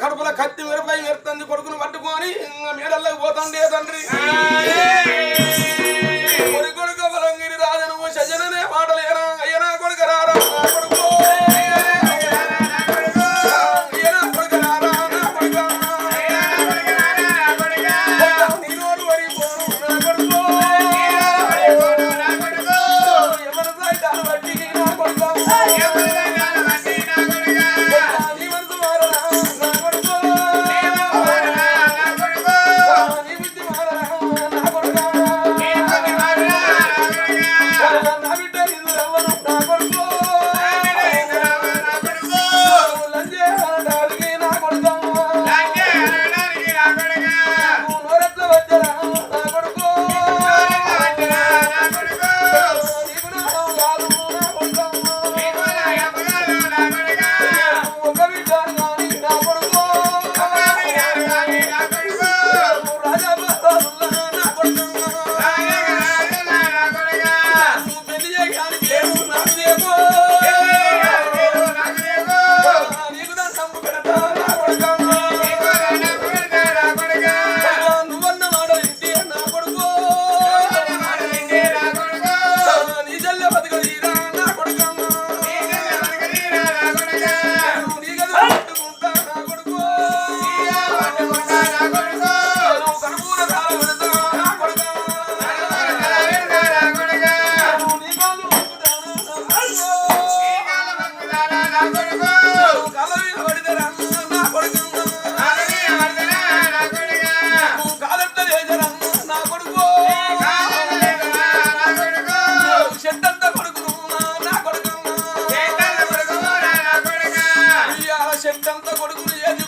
দেখার বেলা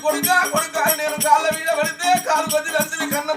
కొడుక కొడుక నేను కాళ్ళ మీద పడితే కాలు కొద్ది కన్న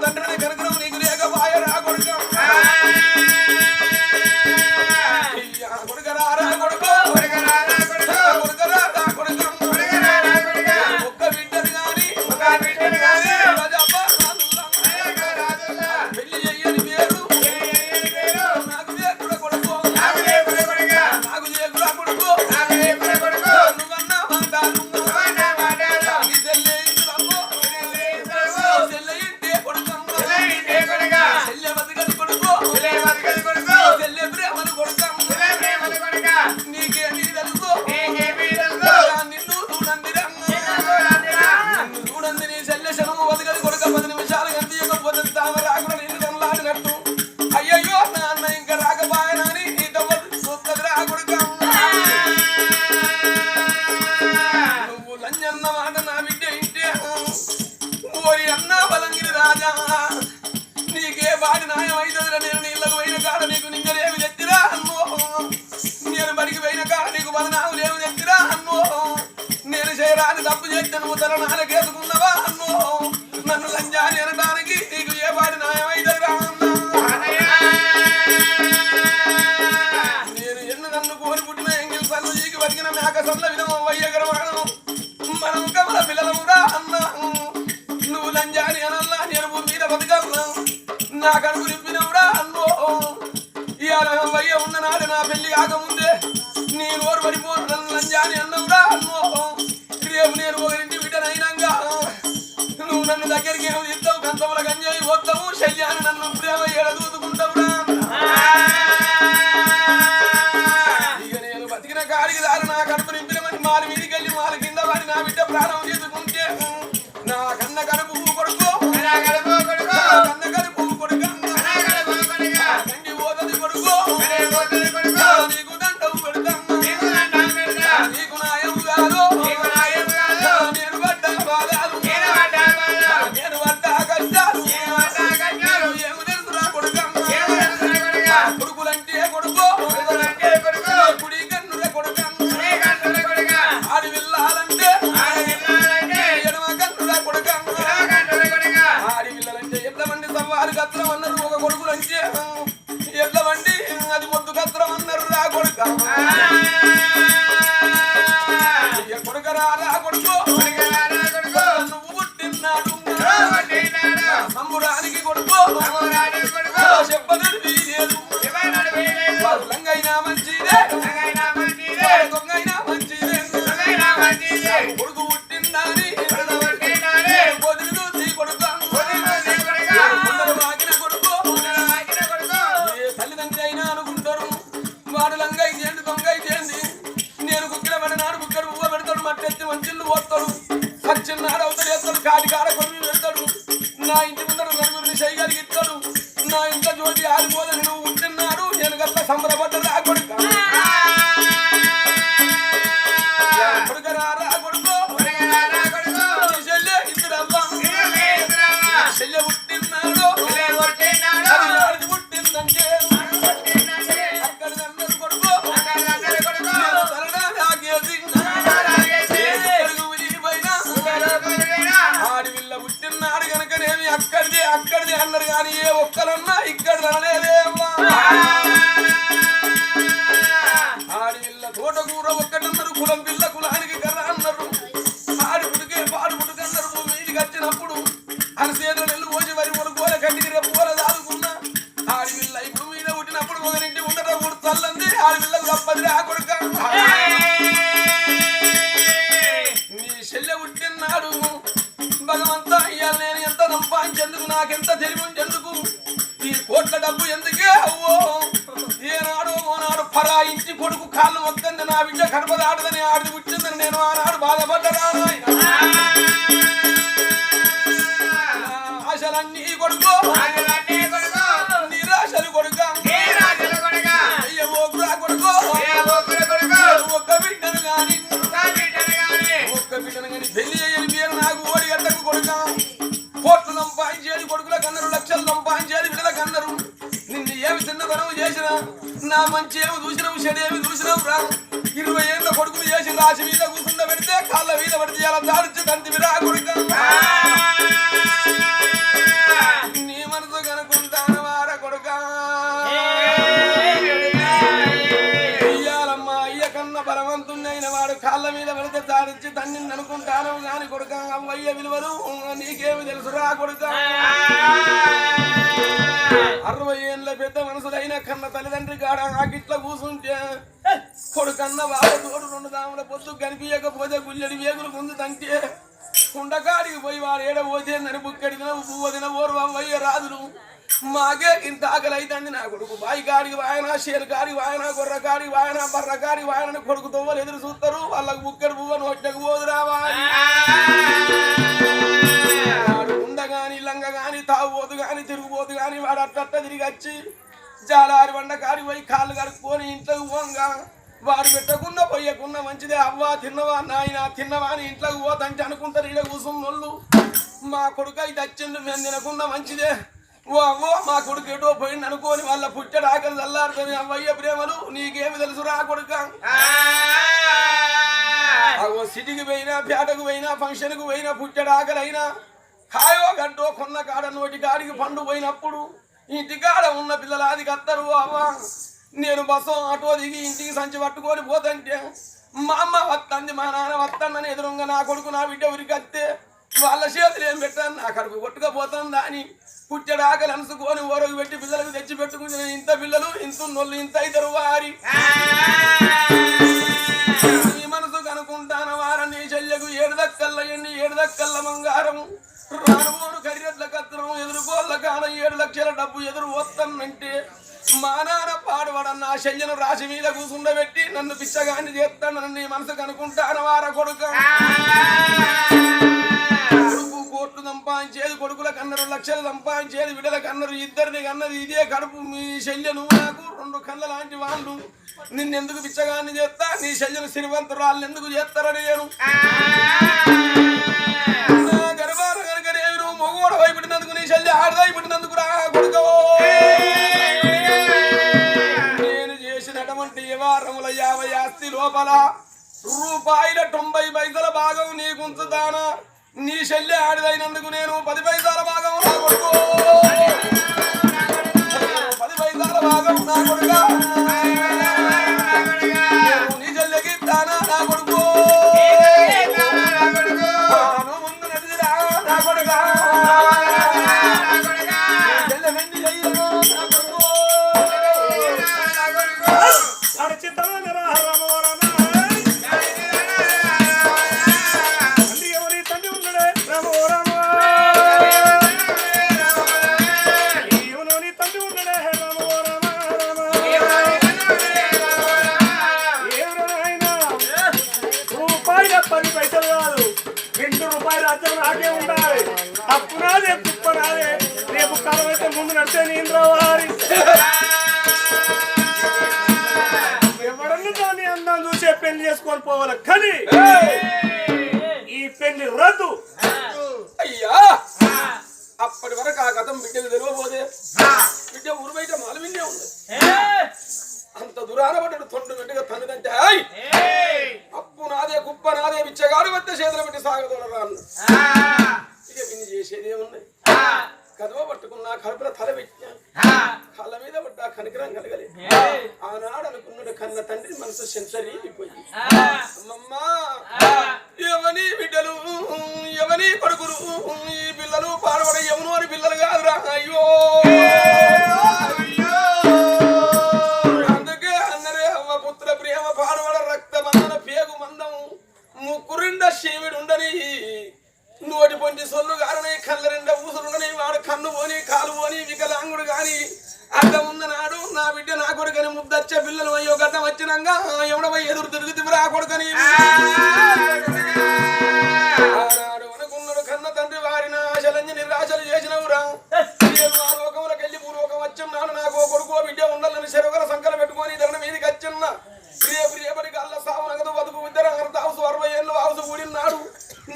గేసుకు కాడికి దారి నా కడుపు నింపినమని మాలు వీడికెళ్ళి మాలు సర్వారి గత్రం అన్నది ఒక కొడుకు నుంచి చిన్నాడు అవుతాడు కొన్ని పెడతాడు నా ఇంటి ముందర నలుగురిని చేయగలిగి ఇస్తాడు. నా ఇంట్లో జ్యోతి ఆడిపోదని నువ్వు ఉంటున్నాడు. నేను గట్ల సంబరపడ్డ చూసినావు చెడేమి చూసినావు రా ఇరవై ఏళ్ళ కొడుకులు చేసి రాసి మీద కూర్చుండ పెడితే కాళ్ళ మీద పడితే అలా దాడిచి తంతి విరా కొడుక కాళ్ళ మీద పడితే దాడిచ్చి తన్ని అనుకుంటాను గాని కొడుక అమ్మయ్య విలువలు నీకేమి తెలుసురా కొడుక? అరవై ఏళ్ళ పెద్ద మనసులైన కన్న తల్లిదండ్రి కాడ ఆకిట్ల కూసుంటే కొడుకన్న వాళ్ళ తోడు రెండు దాముల పొద్దు కనిపించకపోతే గుల్లెడి వేగులు ముందు తంటే కుండకాడికి పోయి వాడు ఏడ పోతే నన్ను బుక్కడి తిన పువ్వు తిన ఓరు అమ్మయ్య మాకే ఇంత ఆకలి అయితంది నా కొడుకు. బాయి కాడికి వాయన షేరు కాడికి వాయన గొర్ర కాడికి వాయన బర్ర కాడికి వాయన కొడుకు తొవ్వలు ఎదురు చూస్తారు. వాళ్ళకు బుక్కడి పువ్వు నోట్లకు పోదు రావాలి ఉండగాని లంగ గాని తాగుబోతు గాని తిరుగుబోతు గాని వాడు అట్ట తిరిగి వచ్చి జాలారి వండ కాడి పోయి కాళ్ళు కడుక్కొని ఇంట్లోకి పోంగా. వాడు పెట్టకుండా పోయకుండా మంచిదే. అవ్వా తిన్నవా? నాయన తిన్నవా అని ఇంట్లోకి పోతంటే అనుకుంటారు. ఈడ కూసున్నోళ్ళు మా కొడుకు అయితే వచ్చిండు మేము తినకుండా మంచిదే. ఓ అవ్వో మా కొడుకు ఎటో పోయింది అనుకోని వాళ్ళ పుట్టడు ఆకలి చల్లారుతుంది. అవ్వయ్య ప్రేమలు నీకేమి తెలుసురా కొడుక? అగో సిటీకి పోయినా పేటకు పోయినా ఫంక్షన్కు పోయినా పుట్టడు ఆకలైనా కాయో గడ్డో కొన్న కాడ నోటి కాడికి పండు పోయినప్పుడు ఇంటి కాడ ఉన్న పిల్లలు అది కత్తరు అవ్వ. నేను బస్సు ఆటో దిగి ఇంటికి సంచి పట్టుకొని పోతంటే మా అమ్మ వత్తంది మా నాన్న వస్తానని ఎదురుగా నా కొడుకు నా బిడ్డ ఉరికత్తే వాళ్ళ చేతులు ఏం పెట్టాను నా కడుపు కొట్టుకపోతుందా అని పుట్టెడు ఆకలి అనుసుకొని ఓరకు పెట్టి పిల్లలకు తెచ్చి పెట్టుకుని ఇంత పిల్లలు ఇంత నొల్లు ఇంత ఇద్దరు వారి. మనసు కనుకుంటాన వారని చెల్లెకు ఏడు దక్కల్ల ఎన్ని ఏడు దక్కల్ల బంగారము. రానుమోను కరిరెట్ల కత్తరం ఎదురుకోళ్ళ కాలం ఏడు లక్షల డబ్బు ఎదురు వస్తానంటే మా నాన్న పాడువాడన్న ఆ శల్యను రాశి మీద కూసుండబెట్టి నన్ను పిచ్చగాన్ని చేస్తానని నీ మనసు కనుకుంటాన వార కొడుక. కొడుకు కోట్లు సంపాదించేది కొడుకుల కన్నరు లక్షలు సంపాదించేది విడల కన్నరు ఇద్దరిని కన్నది ఇదే కడుపు. మీ శల్య నువ్వు నాకు రెండు కళ్ళ లాంటి వాళ్ళు. నిన్నెందుకు పిచ్చగాన్ని చేస్తా నీ శల్యను సిరివంతురాళ్ళు ఎందుకు చేస్తారని నేను నేను భయపడినందుకు నీ శల్య ఆడదైపడినందుకు రా నేను చేసినటువంటి వారముల యాభై ఆస్తి లోపల రూపాయల తొంభై పైసల భాగం నీకు ఉంచుతానా నీ శల్య ఆడిదైనందుకు నేను పది పైసల భాగం నా కొడుకు పది పైసల భాగం నా కొడుకు అందం చూసే పెళ్ళి చేసుకొని పోవాలి. కానీ ఈ పెళ్ళి రద్దు. అయ్యా! అప్పటి వరకు ఆ కథం బిడ్డకు తెలియబోదే. బిడ్డ ఊరు బయట మాలవిన్నే ఉంది. అంత దురాన పడ్డాడు తొండు వెంటగా తన్నుదంటే "ఏయ్! అప్పు నాదే కుప్ప నాదే బిచ్చగాడు వద్ద చేతులు పెట్టి సాగదోడరా అన్న. ఇక విని చేసేది ఏమున్నాయి కదవ పట్టుకున్నా కడుపుల తల పెట్టినా కళ్ళ మీద పడ్డా కనికరం కలగలే. ఆనాడు అనుకున్నాడు కన్న తండ్రి మనసు సెన్సరీపోయి అమ్మమ్మా ఎవని బిడ్డలు ఎవని కొడుకులు ఈ పిల్లలు పాడబడ ఎవను అని పిల్లలు అరవై ఏళ్ళు ఆవుసు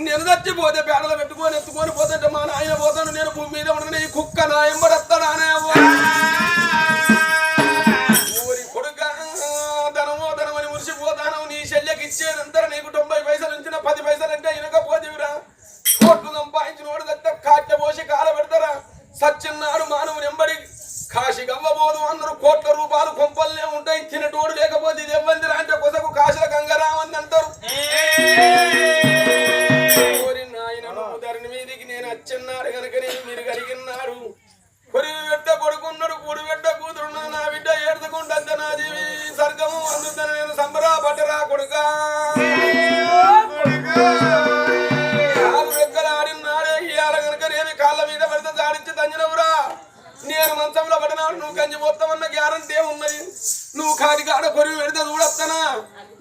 నేను చచ్చిపోతే పేడలు పెట్టుకొని ఎత్తుకొని పోతుంటే మా నాయన పోతాను. నేను భూమి మీద ఉండని ఈ కుక్క నా ఎంబడత్తానే ఊరి. కొడుక ధనమో ధనమని మురిసిపోతాను. నీ శల్యకి ఇచ్చేదంతా నీకు తొంభై పైసలు ఉంచిన పది పైసలు అంటే ఇనకపోతేవిరా. కోట్లు సంపాదించినోడు దత్త కాట్య పోసి కాల పెడతారా? సచ్చిన్నాడు మానవుని ఎంబడి కాశీ గవ్వబోదు. అందరూ కోట్ల రూపాయలు కొంపల్నే ఉంటాయి. తినటోడు లేకపోతే ఇది ఇబ్బంది అంటే కొసకు కాశీల గంగరామని పట్టరా కొడుకా. ఆడినాడే ఇయ్యాల కనుక నేను కాళ్ళ మీద పడితే జాడించి తంజినవురా నేను మంచంలో పడినాడు నువ్వు కంచి పోతామన్న గ్యారంటీ ఉన్నది నువ్వు కాడి కాడ కొరివి పెడితే చూడొస్తానా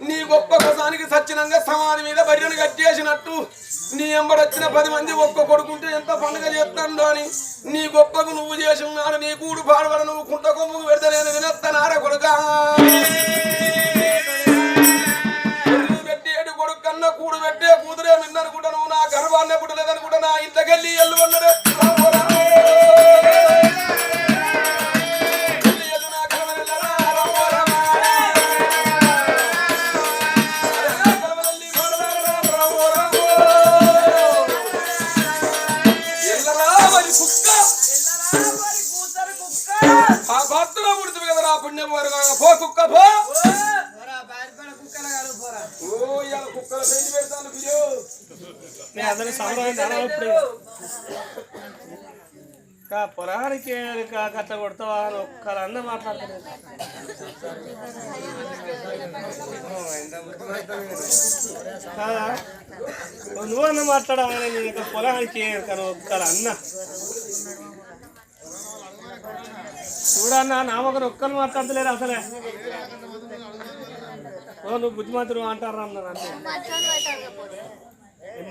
నీ గొప్ప కోసానికి సచ్చినంగా సమాధి మీద బర్రెను కట్టేసినట్టు. నీ ఎంబడొచ్చిన పది మంది ఒక్క కొడుకుంటే ఎంత పండుగ చేస్తాను అని. నీ గొప్పకు నువ్వు చేసి ఉన్నాడు నీ కూడు పాడబడ నువ్వు కుంట కొమ్ముకు పెడితే నేను వినెత్తనారా కొడుకా? పెట్టేడు కూడు పెట్టే కూతురే నిన్ననుకుంటాను నువ్వు నా గర్వాన్ని పుట్టలేదనుకుంటా నా ఇంతకెళ్ళి ఎల్లు వల్లడే మీ పొలానికి కా కట్ట కొడతావా అని ఒక్కరన్న మాట్లాడతారు. నువ్వన్న మాట్లాడమని నేను ఇక్కడ పొలానికి కానీ ఒక్కరన్న చూడన్నా ఒకరు ఒక్కరు మాట్లాడతలేరు అసలే. నువ్వు బుద్ధిమంతుడు అంటారు అన్నారు అంటే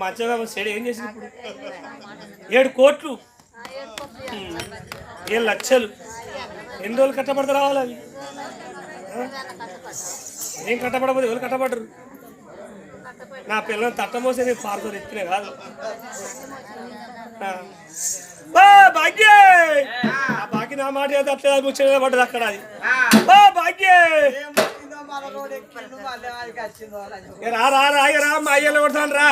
మచ్చగా సెడి ఏం చేసింది ఇప్పుడు? ఏడు కోట్లు. ఏడు లక్షలు. ఎన్ని రోజులు కట్టబడితే రావాలి అవి? ఏం కట్టబడబోదు? ఎవరు కట్టబడరు? నా పిల్లలు తట్టమోసే నేను పారుతో ఎత్తినే కాదు. భాగ్యే! ఆ భాగ్య నా మాట ఏదో అట్లా కూర్చొని పడ్డది అక్కడ అది. బా భాగ్యే! రా రా రా ఇక రా మా అయ్యలో కొడతాను రా.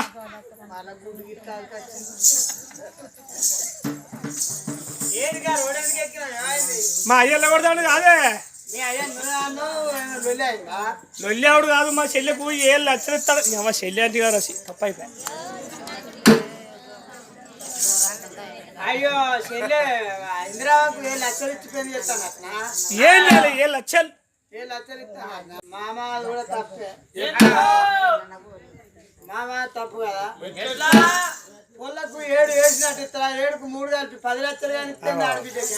మా అయ్యలో కొడతాను కాదే. లొల్లావుడు కాదు మా చెల్లెకు ఏ లక్షలు ఇస్తాడు. మా చెల్లె అంటే గారు వచ్చి తప్పైపోయి. అయ్యో చెల్లె ఇందిరాబాబు ఏ లక్షలు ఇచ్చి పెళ్ళి చేస్తాను అట్లా ఏం లేదు ఏ ఇస్తా మామ కూడా తప్పే. మామ తప్పు కదా. పొల్లకు ఏడు వేసిన ఇచ్చినట్టు ఇస్తారా? ఏడుకు మూడు కలిపి పది లక్షలు కానీ ఇస్తే ఆడబిడ్డకి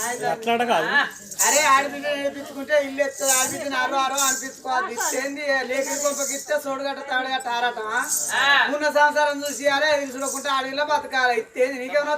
అరే ఆడబిడ్డ నేర్పించుకుంటే ఇల్లు ఎత్తుంది. ఆడబిడ్డని అరో అరో అనిపించుకోవాలి. ఇస్తేంది లేఖని కొంపకి ఇస్తే సోడుగట్ట తాడుగట్ట ఆరాటమా? ఉన్న సంసారం చూసి అరే ఇది చూడకుంటే అడవిలో బతకాలి. ఇస్తేంది నీకేమైనా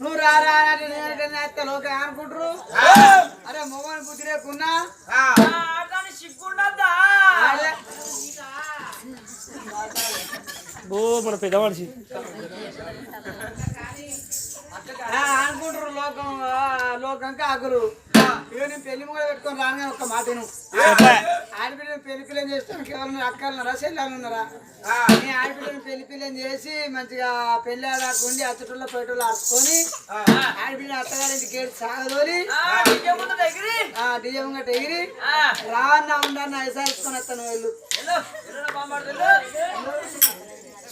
నువ్వు రా రా అంటే నేనంటే నేస్తే లోక అనుకుంటారు అరే మొగని బుద్ధి లేకున్నా. ఓ మన పెద్ద మనిషి. అనుకుంటారు లోకం ఆ, లోకం ఇక నేను పెళ్ళి కూడా పెట్టుకొని రాను ఒక్క మాట నువ్వు చెప్పా. ఆడపిల్లని పెళ్ళి పిల్లని చేసుకోవడానికి ఎవరన్నా అక్కలున్నారా చెల్లెలు ఉన్నారా? నీ ఆడపిల్లని పెళ్ళి పిల్లని చేసి మంచిగా పెళ్ళి ఆడాకుండి అచ్చటోళ్ళ పేటోళ్ళు అరుచుకొని ఆడపిల్లని అత్తగారింటికి ఏడు సాగదోలి ఆ డిజే ముంగట ఎగిరి రావన్నా ఉండన్న ఐసారించుకొని వస్తాను వెళ్ళు.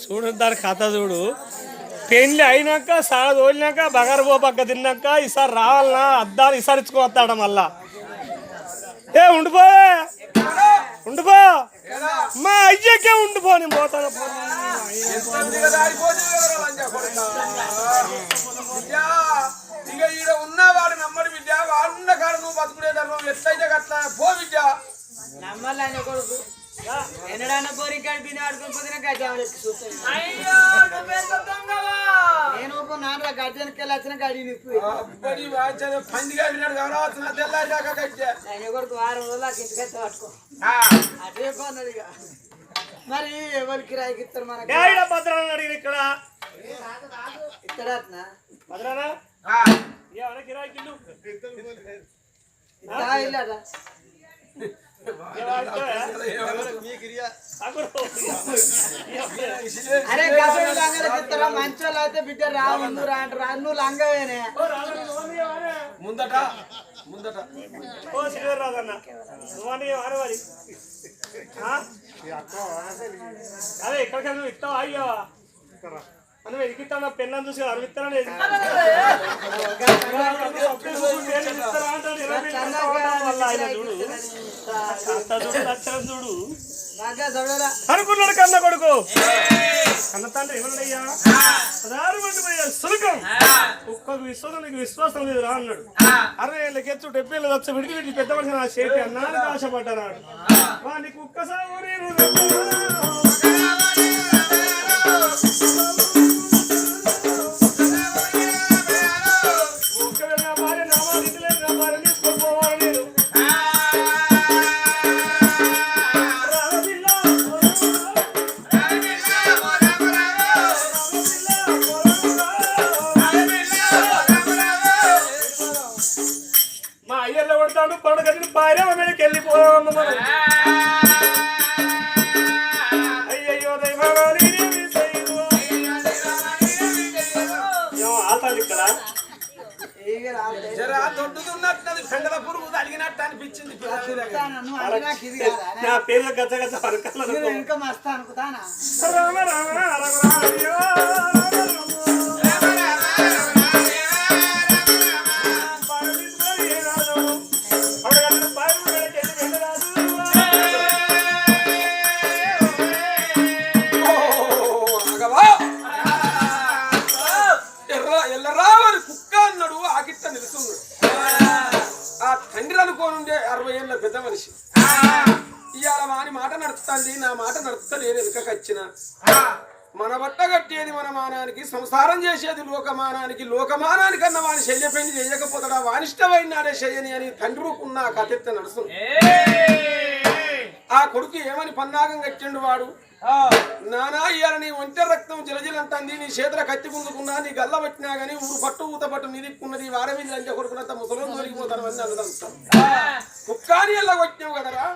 చూడు దాని కథ చూడు. పెళ్ళి అయినాక సాగ తోలినాక బగారు పో పక్క తిన్నాక ఈసారి రావాలనా? అద్దాలు ఈసారి ఇచ్చుకోవస్తాడ మళ్ళా? ఏ ఉండిపో ఉండిపో. మా అయ్యకే ఉండిపో నేను పోతాను ఇక ఈడ ఉన్నవాడు నమ్మడు విద్య వాడున్న కాడ నువ్వు బతుకునే ధర్మం ఎట్లయితే అట్లా పో విద్య నమ్మాలి ఆయన కొడుకు ఎన్నడన్నా కోరికాడు బిని ఆడుకొని పోతే గడ్డి చూస్తాను నాన్న గడ్డెనకి వెళ్ళి వచ్చిన గడి నిప్పు. అబ్బడి వాచన పందిగా విన్నాడు కావాల్సిన తెల్లారిదాకా కట్టే ఆయన కొడుకు వారం రోజులు నాకు ఇంటికి అయితే పట్టుకో. అదే కొన్నాడు ఇక. మరి ఎవరికి రాయికి ఇస్తారు మనకి? ఏడ భద్రాన్ని అడిగిన ఇక్కడ? ఇస్తాడట్నా ఏమన్నా కిరాయికి ఇల్లు? అరే కసడు లంగలకి ఇస్తారా మంచి వాళ్ళు అయితే బిడ్డ రా ముందు రా అంటారు. నువ్వు లంగవేనే. ముందట ముందట. ఓ సిల్వర్ రాదన్న నువ్వని వారవారి అదే ఎక్కడికి నువ్వు ఇస్తావా? అయ్యో. మనం ఎదిగిస్తాను పెన్ను చూసి అరవిస్తాను చూడు అనుకున్నాడు కన్న కొడుకు. కన్న తండ్రి పోయా సులకం ఒక్కొక్క విశ్వాసం నీకు విశ్వాసం లేదు రా అన్నాడు. అరవై ఏళ్ళకి ఎత్తు డెబ్బై ఏళ్ళు వచ్చి విడికి విడికి పెద్ద మనిషి నా చేతి అన్నానికి ఆశపడ్డాడు వానికి కుక్క నేను ఇంకా రామ రామ రామ రామ లోకమానానికి లోకమానానికి అన్న వాని శల్య పెళ్ళి చేయకపోతాడా? వానిష్టమైన నాడే చెయ్యని అని తండ్రుకున్న కథెత్త నడుస్తుంది ఆ కొడుకు ఏమని పన్నాగం కట్టిండు వాడు? నానా ఇయ్యాల నీ ఒంటె రక్తం జలజలంటుంది నీ చేతుల కత్తి గుంజుకున్నా నీ గల్ల పెట్టినా గానీ ఊరు పట్టు ఊత పట్టు నిదిక్కున్నది వారవీధి లంచ కొడుకున్నంత ముసలం దొరికిపోతాను అని అనుదంతా కుక్కాని ఎల్ల కొట్టినావు కదరా?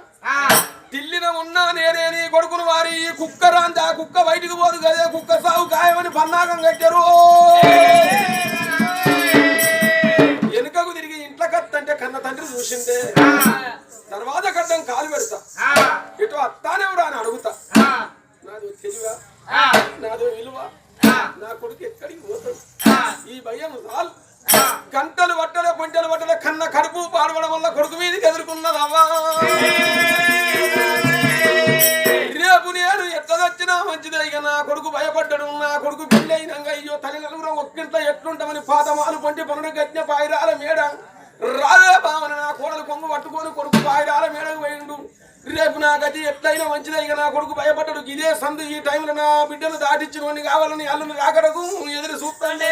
ఢిల్లీన ఉన్నా నేనే నీ కొడుకును వారి ఈ కుక్క ఆ కుక్క బయటికి పోదు కదే కుక్క సాగు ఖాయమని పన్నాగం కట్టారు. వెనుకకు తిరిగి ఇంట్లో కత్తంటే కన్న కన్న తండ్రి చూసింటే తర్వాత గడ్డం కాలు పెడతా. ఇటు అత్తానే కూడా అని అడుగుతా. నాది తెలివా? నాదో విలువ? నా కొడుకు ఎక్కడికి పోతాడు? ఈ భయం చాలు. గంటలు పట్టలే కొంటలు పట్టలే కన్న కడుపు పాడవడం వల్ల కొడుకు మీదకి ఎదుర్కొన్నదవ్వా? రేపు నేను ఎట్లా వచ్చినా మంచిదే ఇక నా కొడుకు భయపడ్డాడు. నా కొడుకు పెళ్ళి అయినాక అయ్యో తల్లి నలుగురం ఒక్కింట్లో ఎట్లుంటామని పాదమాలు పొంటి పనులు గట్టిన పాయిరాల మేడ. రాలే భావన నా కోడలు కొంగు పట్టుకొని కొడుకు బాయిరాల మేడకు పోయిండు. రేపు నా గతి ఎట్లయినా మంచిదే ఇక నా కొడుకు భయపడ్డాడు. ఇదే సందు ఈ టైంలో నా బిడ్డను దాటించిన కావాలని అల్లుని రాకడకు ఎదురు చూస్తాండే